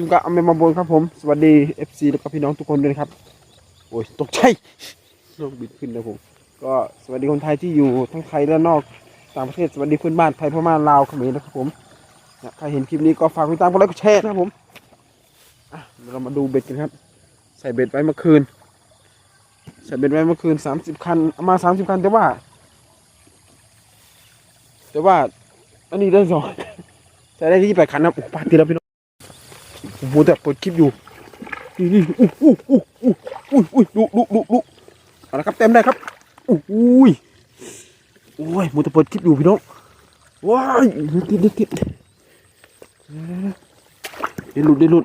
จุงกะอเมมาบนครับผม สวัสดี FC แล้วก็พี่น้องทุกคนด้วยครับ โอ้ยตกใจนกบินขึ้นนะผม ก็สวัสดีคนไทยที่อยู่ทั้งไทยและนอกต่างประเทศ สวัสดีเพื่อนบ้านไทยพม่าลาวเขมรนะครับผมนะใครเห็นคลิปนี้ก็ฝากติดตามกดไลค์กดแชร์นะครับผมอะเดี๋ยวเรามาดูเบ็ดกันครับ ใส่เบ็ดไว้เมื่อคืน ใส่เบ็ดไว้เมื่อคืนสามสิบคันเอามาสามสิบคันแต่ว่า แต่ว่าอันนี้ได้สองใส่ได้ที่แปดคันนะโอ้ปาตีแล้วพี่น้อง โอ้โหแต่เปิดคลิปอยู่นี่นี่อู้อู้อู้อู้อู้อู้ดูดูดูดูเอาละครับเต็มได้ครับอู้อุ้ยโอ้ยมูแต่เปิดคลิปอยู่พี่น้องว้ายติดติดติดเดี๋ยวหลุดเดี๋ยวหลุด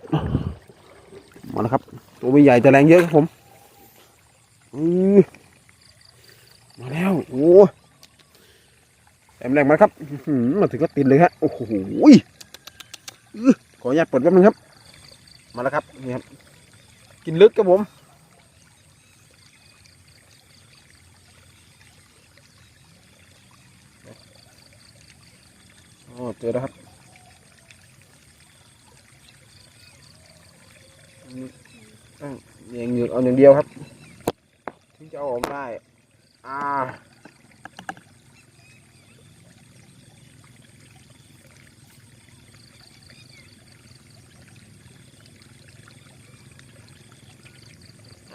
มาแล้วครับ ตัวไม่ใหญ่แต่แรงเยอะครับผมมาแล้วโอ้ยเต็มแรงมาครับมาถึงก็ติดเลยฮะโอ้โหอ ขออนุญาตปลดแป๊บนึงครับ มาแล้วครับนี่ครับกินลึกครับผมโอ้เจอแล้วครับอืมต้องเนียงเหงือกเอาอย่างเดียวครับถึงจะเอาออกได้ อ่า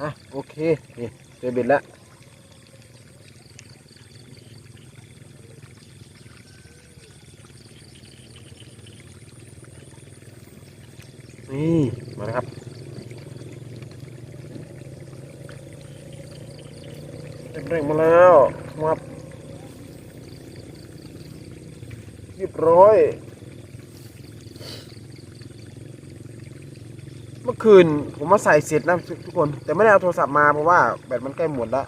อะโอเค นี่เจอเบ็ดแล้วนี่มาครับเต็มแรงมาแล้วมาเรียบร้อย เมื่อ คืนผมมาใส่เสร็จนะทุกคน แต่ไม่ได้เอาโทรศัพท์มาเพราะว่าแบตมันใกล้หมดแล้ว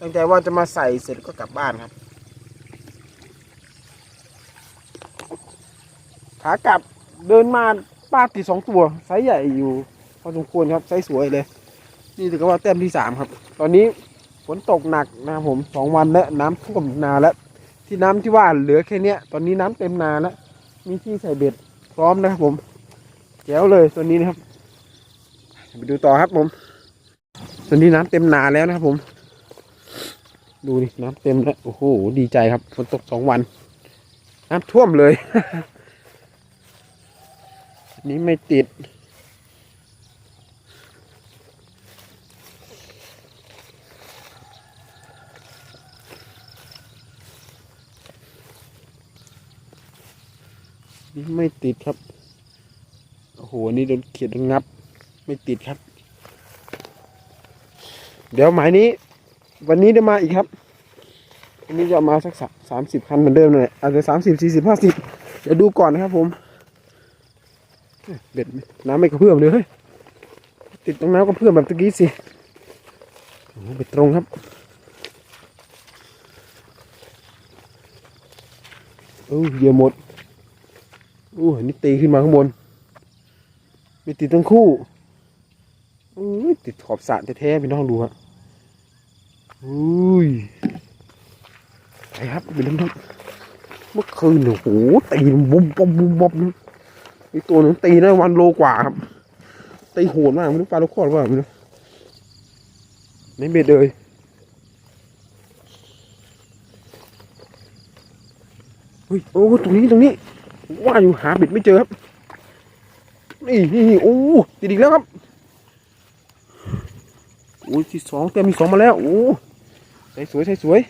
ตั้งใจว่าจะมาใส่เสร็จก็กลับบ้านครับขากลับเดินมาป้าติดสองตัวไซส์ใหญ่อยู่พอสมควรครับไซส์สวยเลย นี่ถือว่าแต้มที่สามครับ ตอนนี้ฝนตกหนักนะครับผมสองวันแล้วน้ำท่วมนาแล้วที่น้ำที่ว่าเหลือแค่เนี้ย ตอนนี้น้ำเต็มนาแล้วมีที่ใส่เบ็ดพร้อมนะครับผมแจ๋วเลยตัวนี้นะครับ ไปดูต่อครับผมตอนนี้น้ำเต็มนาแล้วนะครับผม ดูนี่น้ำเต็มแล้วโอ้โหดีใจครับฝนตกสองวัน น้ำท่วมเลยอันนี้ไม่ติดนี่ไม่ติดครับ โอ้โห นี่โดนเขียดงับ ไม่ติดครับ เดี๋ยวหมายนี้ วันนี้ได้มาอีกครับอันนี้จะมาสักสามสิบคันเหมือนเดิมเลยอาจจะสามสิบสี่สิบห้าสิบเดี๋ยวดูก่อนนะครับผมเบ็ดน้ำไม่กระเพื่อมเลยเฮ้ยติดตรงน้ำกระเพื่อมแบบตะกี้สิโอ้เบ็ดตรงครับโอ้เยื่อหมดโอ้นนี้ตีขึ้นมาข้างบนมีติดทั้งคู่ อุ้ยติดขอบสระแท้ๆพี่น้องดูฮะอุ้ยไปครับไปเล่นทุกเมื่อคืนเนี่ยโอ้โหตีบุ้มบ๊อบบุ้มบ๊อบอีกตัวหนึ่งตีได้วันโลกว่าครับตีโหดมากไม่รู้ปลาลูกคอดว่าไม่รู้ไม่เบ็ดเลยเฮ้ยโอ้ตรงนี้ตรงนี้ ว่าอยู่หาเบ็ดไม่เจอครับ นี่นี่โอ้ติดอีกแล้วครับ อุ้ยที่สองเต็มมีสองมาแล้ว โอ้ใส่สวยใส่สวย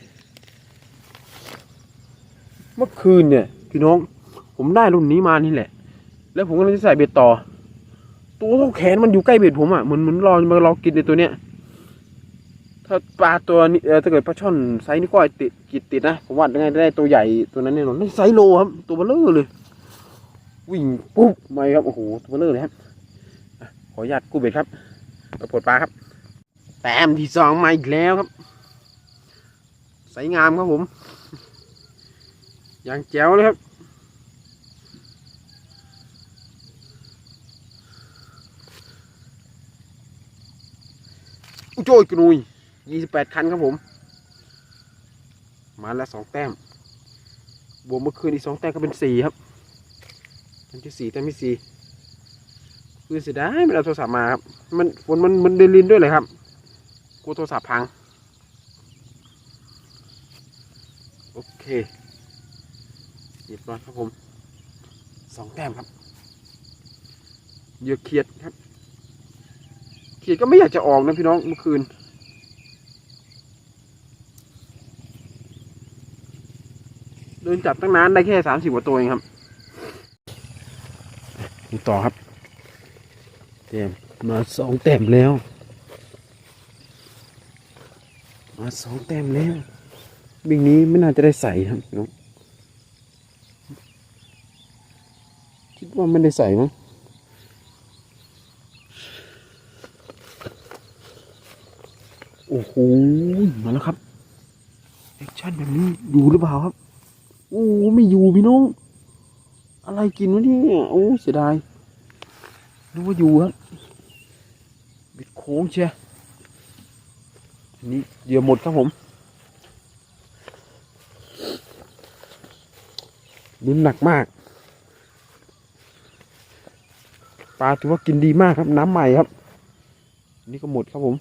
เมื่อคืนเนี่ยพี่น้อง ผมได้รุ่นนี้มานี่แหละ แล้วผมก็เลยจะใส่เบ็ดต่อ ตัวเท่าแขนมันอยู่ใกล้เบ็ดผมอะ เหมือนเหมือนรอมารอกินในตัวเนี้ย ถ้าปลาตัวนี้เออถ้าเกิดปลาช่อนไซส์นี่ก็ติดกิดติดนะ ผมว่ายังไงได้ตัวใหญ่ตัวนั้นแน่นอนนี่ไซส์โลครับ ตัวเบลเลอร์เลย วิ่งปุ๊บมาครับ โอ้โห ตัวเบลเลอร์เลยครับขออนุญาตกู้เบ็ดครับไปปลดปลาครับ แต้มที่สองมาอีกแล้วครับใสงามครับผม อย่างแจ๋วเลยครับอุ้ยโจ้ยกรุยยี่สิบแปดคันครับผม มาแล้วสองแต้ม บวกเมื่อคืนอีกสองแต้มก็เป็นสี่ครับแต้มที่สี่แต้มที่สี่คือเสียดายไม่ได้เอาโทรศัพท์มาครับ มันฝนมันมันเดินลินด้วยเลยครับ กลัวโทรศัพท์พัง โอเคเรียบร้อยครับผมสองแต้มครับเหยื่อเขียดครับ เขียดก็ไม่อยากจะออกนะพี่น้องเมื่อคืนเดินจับตั้งนานได้แค่สามสิบกว่าตัวเองครับดูต่อครับเต็มมาสองแต้มแล้ว มาสองแต้มแล้วบิ่งนี้ไม่น่าจะได้ใส่ครับน้องคิดว่าไม่ได้ใส่มั้งโอ้โหมาแล้วครับแอคชั่นแบบนี้อยู่หรือเปล่าครับโอ้ไม่อยู่พี่น้อง อะไรกินวะเนี่ยโอ้เสียดายนึกว่าอยู่ครับบิดโค้งเชีย นนี้เหยื่อหมดครับผมลุ้นหนักมาก ปลาถือว่ากินดีมากครับ น้ำใหม่ครับ นี่ก็หมดครับผม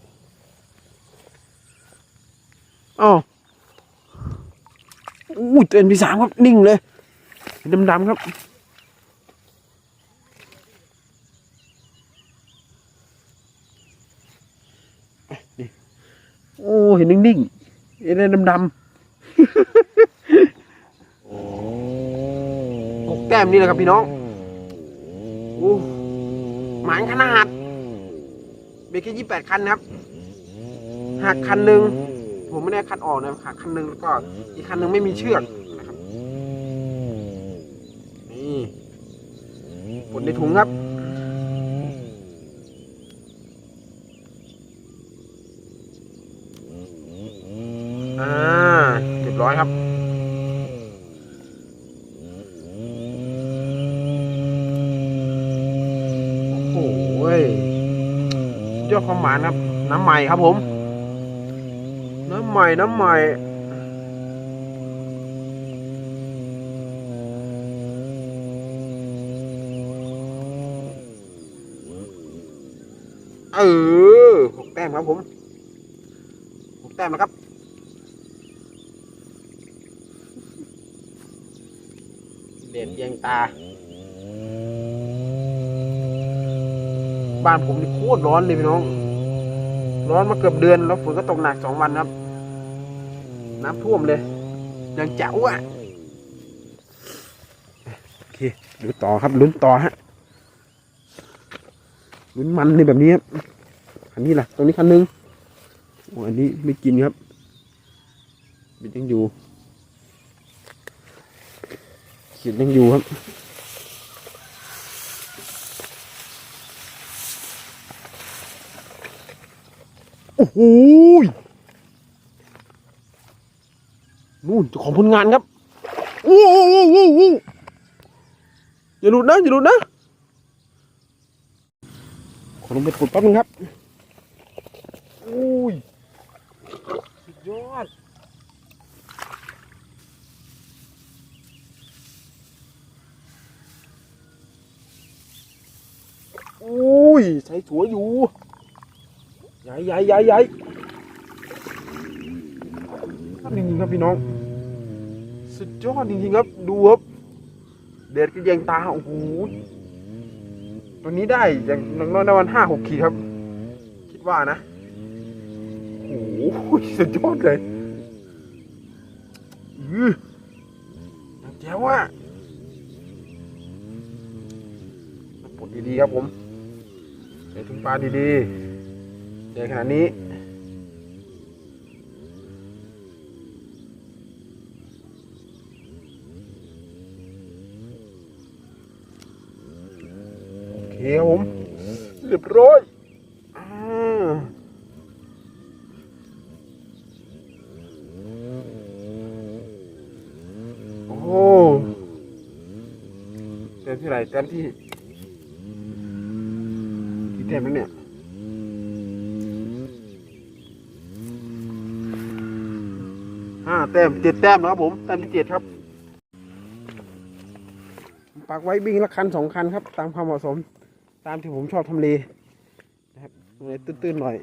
อ้าวอู้เต็นที่สามครับ นิ่งเลยดำๆครับ นี่โอ้ เห็นนิ่งๆเห็นอะไรดำๆหกแต้มนี่แหละครับพี่น้องโอ้หมานขนาดเบรกแค่ยี่แปดคันนะครับหักคันหนึ่งผมไม่ได้คันออกนะหักคันหนึ่งแล้วก็อีกคันหนึ่งไม่มีเชือกนะครับนี่ผลในถุงครับ อ่าเรียบร้อยครับ โอ้โหย สุดยอดความหวานครับ น้ำใหม่ครับผม น้ำใหม่น้ำใหม่เออหกแต้มครับผมหกแต้มแล้วครับเด่นแยงตา บ้านผมนี่โคตรร้อนเลยพี่น้อง ร้อนมาเกือบเดือนแล้วฝนก็ตกหนักสองวันครับ น้ำท่วมเลย ยังเจ๋วอะโอเคดูต่อครับลุ้นต่อฮะลุ้นมันในแบบนี้ครับอันนี้ล่ะ ตรงนี้คันหนึงโอ้อันนี้ไม่กินครับบิดยังอยู่เขียดยังอยู่ครับ อ้โหนู่นเจ้าของผลงานครับโอ้โหโอ้โหโอ้โหอย่าหลุดนะอย่าหลุดนะขอลงไปกดแป๊บนึงครับโอ้ยสุดยอดโอ้ยใส่ถัวอยู่ ญ่ใหญ่ใหญ่ใหญ่ครับจริงๆครับพี่น้อง สุดยอดจริงๆครับ ดูครับเด็ดกระเยงตาโอ้โหตัวนี้ได้อย่างน้อยๆในวันห้าหกขีดครับ คิดว่านะโอ้โหสุดยอดเลยอือแจ๋วอะปลดดีๆครับผมใส่ถุงปลาดีๆ ใหญ่ขนาดนี้โอเคครับผมเรียบร้อยอ่าโอ้โหเต็มที่ไหนเต็มที่ที่เต็มแล้วเนี่ย แต้มเจ็ดแต้มนะครับผมแต้มที่เจ็ดครับปักไว้บิงละคันสองคันครับ ตามความเหมาะสม ตามที่ผมชอบทำเลนะครับตรงไหนตื้นๆหน่อย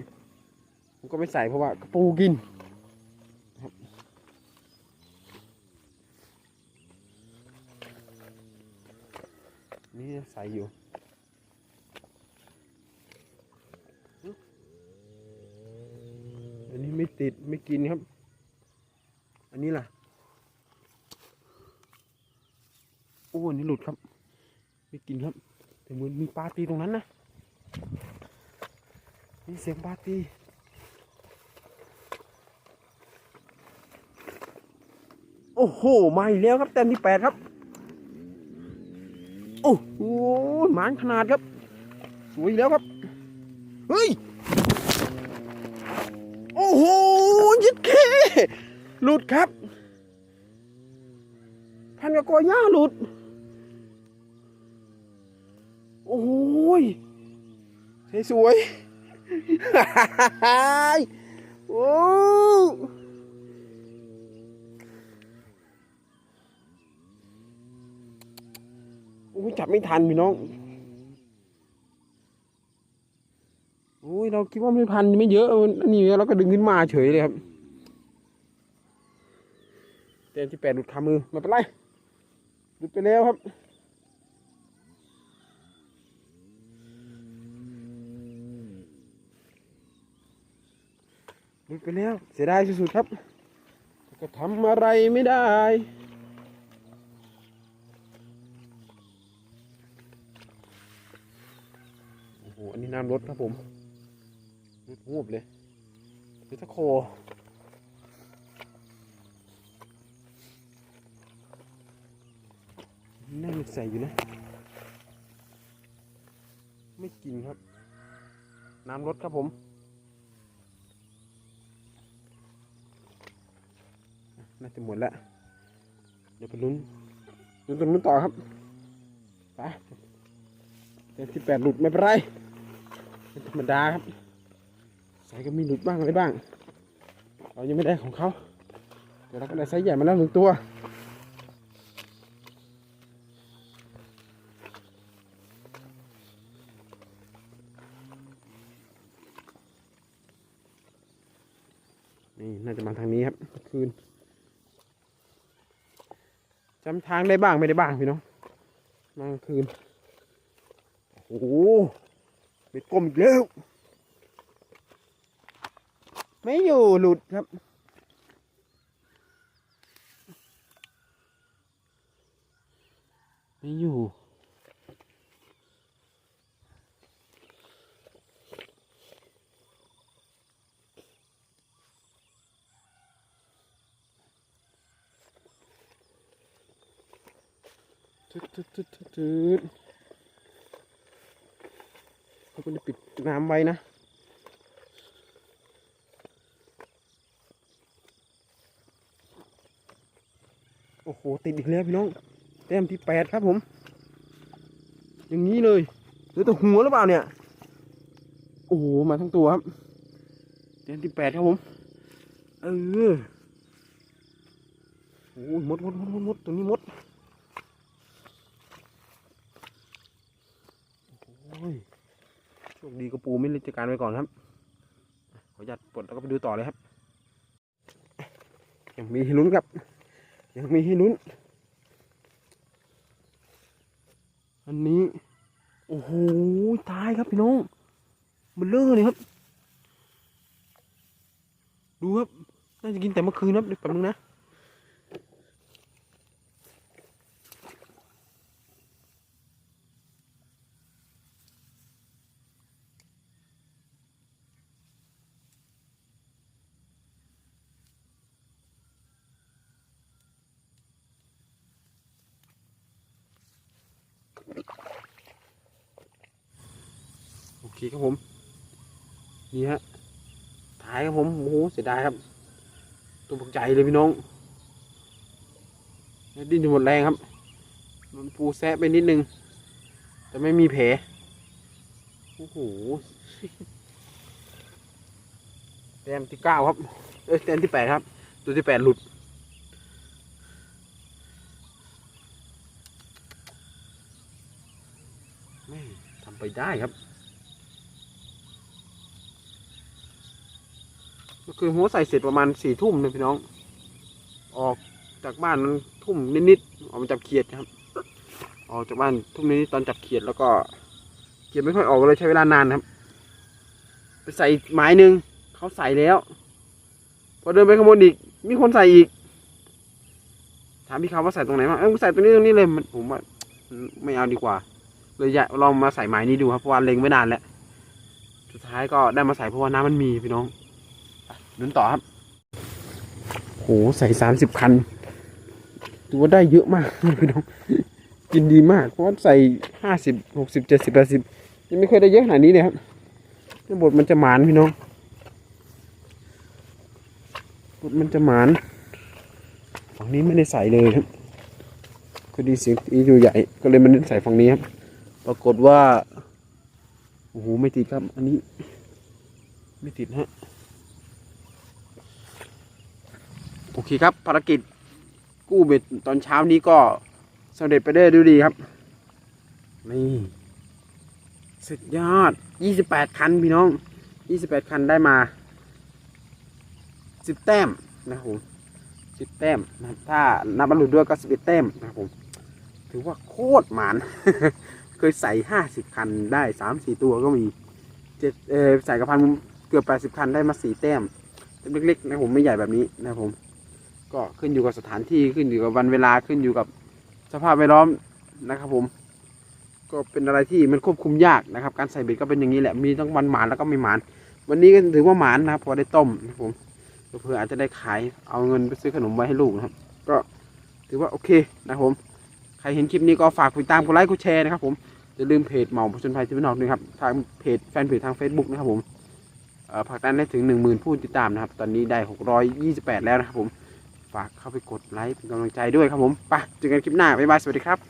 ผมก็ไม่ใส่เพราะว่ากระปูกินนะครับนี่ใส่อยู่อันนี้ไม่ติดไม่กินครับอั นนี้ล่ะโอ้อันนี้หลุดครับ ไม่กินครับ แต่เหมือนมีปลาตีตรงนั้นนะมีเสียงปลาตีโอ้โหมาอีกแล้วครับแต้มที่แปดครับ โอ้โหหมานขนาดครับ สวยแล้วครับ เฮ้ย โอ้โหยิดเค หลุดครับ พันกับกอย่าหลุด โอ้ยสวยๆโอ้โอ้ยจับไม่ทันพี่น้อง โอ้ยเราคิดว่าไม่พันไม่เยอะอันนี้เราก็ดึงขึ้นมาเฉยเลยครับ มที่แปดหลุดคามือไม่เป็นไรหลุดไปแล้วครับหลุดไปแล้วเสียดายสุดๆครับก็ทำอะไรไม่ได้โอ้โหอันนี้น้ำรถครับผมรถวูบเลยคือตะโค น่าใส่อยู่นะ ไม่กินครับ น้ำรถครับผมน่าจะหมดแล้ว เดี๋ยวไปลุ้นลุ้นตรงนู้นต่อครับไปเจ็ดที่แปดหลุดไม่เป็นไรเป็นธรรมดาครับ สายก็มีหลุดบ้างอะไรบ้าง เรายังไม่ได้ของเขาแต่เราก็ได้ไซส์ใหญ่มาแล้วหนึ่งตัว นี่น่าจะมาทางนี้ครับเมื่อคืนจำ ทางได้บ้างไม่ได้บ้างพี่น้องมากลางคืน โอ้โหเบ็ดกลมอีกแล้ว ไม่อยู่หลุดครับ ไม่อยู่ ทึดทึดทึดทึดทึดเขาก็จะปิดน้ำไว้นะโอ้โห ติดอีกแล้วพี่น้อง แต้มที่แปดครับผม อย่างนี้เลยหลือแต่หัวหรือเปล่าเนี่ย โอ้โห มาทั้งตัวครับ แต้มที่แปดครับผม เออโอ้ยมดมดมดมดมดตัวนี้มด โชคดีกระปูไม่เล่นจัดการไว้ก่อนครับ ขออนุญาตปลดแล้วก็ไปดูต่อเลยครับ ยังมีให้ลุ้นครับ ยังมีให้ลุ้น อันนี้ โอ้โห ตายครับพี่น้อง มันเลอะเลยครับ ดูครับ น่าจะกินแต่เมื่อคืนครับเดี๋ยวแป๊บนึงนะ โอเคครับผม นี่ฮะถ่ายครับผม โอ้โห เสียดายครับ ตัวปักใจเลยพี่น้อง ดิ้นจนหมดแรงครับโดนปูแซะไปนิดนึง แต่ไม่มีแผล โอ้โหแต้มที่เก้าครับ เอ้ยแต้มที่แปดครับ ตัวที่แปดหลุดไม่ทำไปได้ครับ ก็คือหัวใส่เสร็จประมาณสี่ทุ่มนะพี่น้อง ออกจากบ้านมันทุ่มนิดๆออกมาจับเขียดครับ ออกจากบ้านทุ่มนิดๆตอนจับเขียดแล้วก็เขียดไม่ค่อยออกเลยใช้เวลานานครับ ไปใส่ไม้หนึ่งเขาใส่แล้ว พอเดินไปขางบนอีก มีคนใส่อีก ถามพี่เขาว่าใส่ตรงไหนบ้าเออใส่ตรงนี้ตรงนี้เลยมันผมว่าไม่เอาดีกว่า เลยอยากลองมาใส่ไม้นี้ดูครับเพราะว่าเล็งไว้นานแล้วสุดท้ายก็ได้มาใส่เพราะว่าน้ำมันมีพี่น้อง ลุ้นต่อครับโหใส่สามสิบคันถือว่าได้เยอะมากพี่น้องกินดีมาก เพราะใส่ห้าสิบหกสิบเจ็ดสิบแปดสิบยังไม่เคยได้เยอะขนาดนี้เลยครับนี่บทมันจะหมานพี่น้องบทมันจะหมานฝั่งนี้ไม่ได้ใส่เลยครับพอดีเสียงอีอยู่ใหญ่ ก็เลยมันใส่ฝั่งนี้ครับ ปรากฏว่าโอ้โหไม่ติดครับ อันนี้ ไม่ติดฮะ โอเคครับภารกิจกู้เบ็ดตอนเช้านี้ก็สำเร็จไปได้ด้วยดีครับ นี่สุดยอด 28 คันพี่น้อง 28 คันได้มา 10 แต้มนะครับผม10 แต้มนะถ้านับบรรลุด้วยก็ 11 แต้มนะครับผม ถือว่าโคตรหมาน เคยใส่ 50 คันได้ 3-4 ตัวก็มีเจ็ดเออใส่กระพันเกือบ 80 คันได้มา 4 แต้มเล็กๆนะผมไม่ใหญ่แบบนี้นะครับผม ก็ขึ้นอยู่กับสถานที่ขึ้นอยู่กับวันเวลาขึ้นอยู่กับสภาพแวดล้อมนะครับผม ก็เป็นอะไรที่มันควบคุมยากนะครับ การใส่เบ็ดก็เป็นอย่างนี้แหละมีทั้งวันหมานแล้วก็ไม่หมาน วันนี้ก็ถือว่าหมานนะครับพอได้ต้มนะผมเพื่ออาจจะได้ขายเอาเงินไปซื้อขนมไว้ให้ลูกนะครับ ก็ถือว่าโอเคนะครับผมใครเห็นคลิปนี้ก็ฝากติดตามกดไลค์กดแชร์นะครับผมอย่าลืมเพจเหมาผจญภัยที่พี่นอกด้วยครับทางเพจแฟนเพจทาง Facebook นะครับผมผลักดันได้ถึง 1 0,000 ผู้ติดตามนะครับ ตอนนี้ได้ 628 แล้วนะครับผม ฝากเข้าไปกดไลค์เป็นกำลังใจด้วยครับผมไปเจอกันคลิปหน้าบ๊ายบายสวัสดีครับ